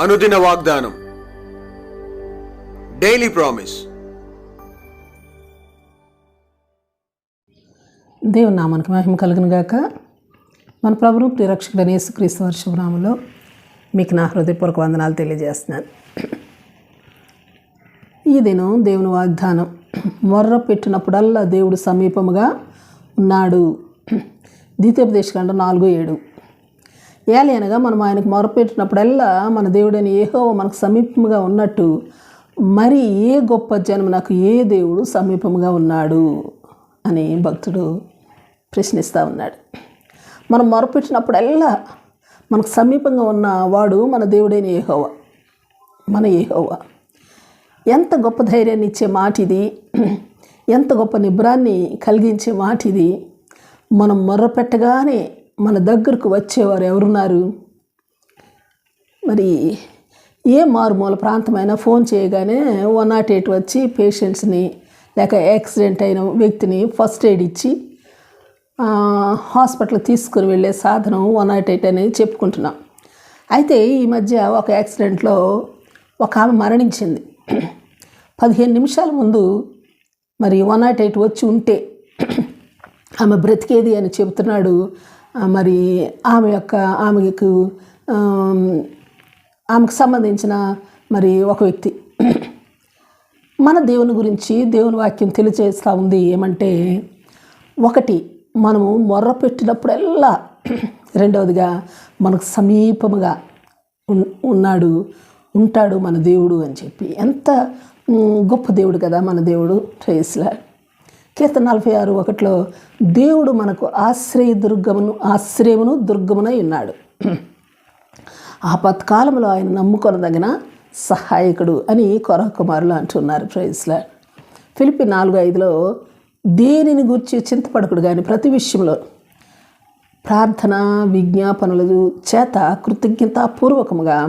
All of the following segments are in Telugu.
అనుదిన వాగ్దానం. డైలీ ప్రామిస్ దేవుని నామానికి మహిమ కలుగును గాక. మన ప్రభువు ప్రియరక్షకుడైన యేసుక్రీస్తు క్రీస్తు శుభనామంలో మీకు నా హృదయపూర్వక వందనాలు తెలియజేస్తున్నాను. ఈ దినం దేవుని వాగ్దానం. మొర్ర పెట్టినప్పుడల్లా దేవుడు సమీపముగా ఉన్నాడు. ద్వితీయోపదేశకాండ నాలుగు ఏడు. ఏలైనగా మనం ఆయనకు మొరపెట్టినప్పుడల్లా మన దేవుడైన ఏహో మనకు సమీపంగా ఉన్నట్టు మరి ఏ గొప్ప జన్మ నాకు ఏ దేవుడు సమీపముగా ఉన్నాడు అని భక్తుడు ప్రశ్నిస్తూ ఉన్నాడు. మనం మొరపెట్టినప్పుడల్లా మనకు సమీపంగా ఉన్న వాడు మన దేవుడైన ఏహోవ మన ఏహోవ ఎంత గొప్ప ధైర్యాన్ని ఇచ్చే మాట ఇది ఎంత గొప్ప నిబ్రాన్ని కలిగించే మాట ఇది మనం మొర్రపెట్టగానే మన దగ్గరకు వచ్చేవారు ఎవరున్నారు? మరి ఏ మారుమూల ప్రాంతమైనా ఫోన్ చేయగానే వన్ నాట్ ఎయిట్ వచ్చి పేషెంట్స్ని లేక యాక్సిడెంట్ అయిన వ్యక్తిని ఫస్ట్ ఎయిడ్ ఇచ్చి హాస్పిటల్ తీసుకుని వెళ్ళే సాధనం వన్ నాట్ ఎయిట్ అనేది చెప్పుకుంటున్నాం. అయితే ఈ మధ్య ఒక యాక్సిడెంట్లో ఒక ఆమె మరణించింది. పదిహేను నిమిషాల ముందు మరి వన్ నాట్ ఎయిట్ వచ్చి ఉంటే ఆమె బ్రతికేది అని చెబుతున్నాడు మరి ఆమె యొక్క ఆమెకు ఆమెకు సంబంధించిన మరి ఒక వ్యక్తి. మన దేవుని గురించి దేవుని వాక్యం తెలియజేస్తూ ఉంది ఏమంటే ఒకటి మనము మొర్ర పెట్టినప్పుడల్లా రెండవదిగా మనకు సమీపముగా ఉన్- ఉన్నాడు ఉంటాడు మన దేవుడు అని చెప్పి. ఎంత గొప్ప దేవుడు కదా మన దేవుడు. ప్రేస్లా కీర్తన నలభై ఆరు ఒకటిలో దేవుడు మనకు ఆశ్రయ దుర్గమును ఆశ్రయమును దుర్గమునై ఉన్నాడు. ఆపత్కాలంలో ఆయన నమ్ముకొనదగిన సహాయకుడు అని కొర కుమారులు అంటున్నారు ప్రైజ్లా ఫిలిపి నాలుగు ఐదులో దేనిని గురించి చింతపడకుడు కానీ ప్రతి విషయంలో ప్రార్థన విజ్ఞాపనల చేత కృతజ్ఞతాపూర్వకముగా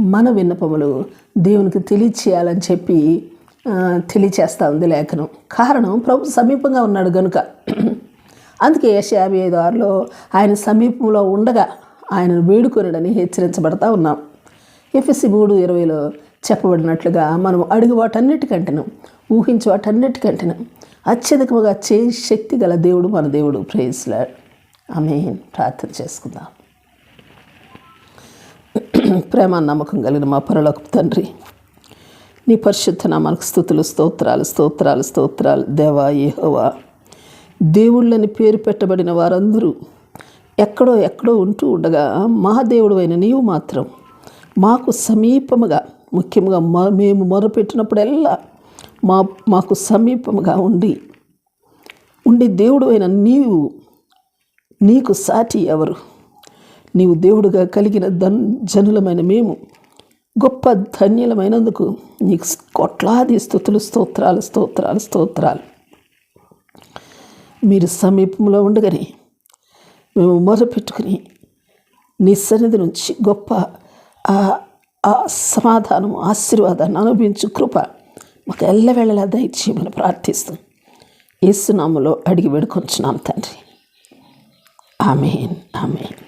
మన విన్నపములు దేవునికి తెలియచేయాలని చెప్పి తెలియచేస్తూ ఉంది లేఖనం. కారణం ప్రభు సమీపంగా ఉన్నాడు గనుక. అందుకే యశ యాభై ఐదు ఆరులో ఆయన సమీపంలో ఉండగా ఆయనను వేడుకొనడని హెచ్చరించబడతా ఉన్నాం. ఎఫ్ఎస్సి మూడు ఇరవైలో చెప్పబడినట్లుగా మనం అడుగు వాటన్నిటికంటేను ఊహించు వాటన్నిటికంటేను అత్యధికముగా చే శక్తి గల దేవుడు మన దేవుడు. ప్రేయస్లా ఆమె ప్రార్థన చేసుకుందాం. ప్రేమ నమ్మకం కలిగిన మా పరలోకి తండ్రి నీ పరిశుద్ధ నామానికి స్థుతులు స్తోత్రాలు స్తోత్రాలు స్తోత్రాలు. దేవా ఏహోవా దేవుళ్ళని పేరు పెట్టబడిన వారందరూ ఎక్కడో ఎక్కడో ఉంటూ ఉండగా మా దేవుడు అయిన నీవు మాత్రం మాకు సమీపముగా ముఖ్యంగా మా మేము మొరపెట్టినప్పుడల్లా మా మాకు సమీపముగా ఉండి ఉండి దేవుడు అయిన నీవు నీకు సాటి ఎవరు? నీవు దేవుడుగా కలిగిన దన్ జనులమైన మేము గొప్ప ధన్యులమైనందుకు నీకు కొట్లాది స్థుతులు స్తోత్రాలు స్తోత్రాలు స్తోత్రాలు. మీరు సమీపంలో ఉండగానే మేము మొదలుపెట్టుకుని నీ సన్నిధి నుంచి గొప్ప ఆ ఆ సమాధానం ఆశీర్వాదాన్ని అనుభవించు కృప మాకు ఎల్లవేళలా దయచేయమని ప్రార్థిస్తూ. ఏసునామలో అడిగి వేడుకొంచున్నాం తండ్రి. Amen amen.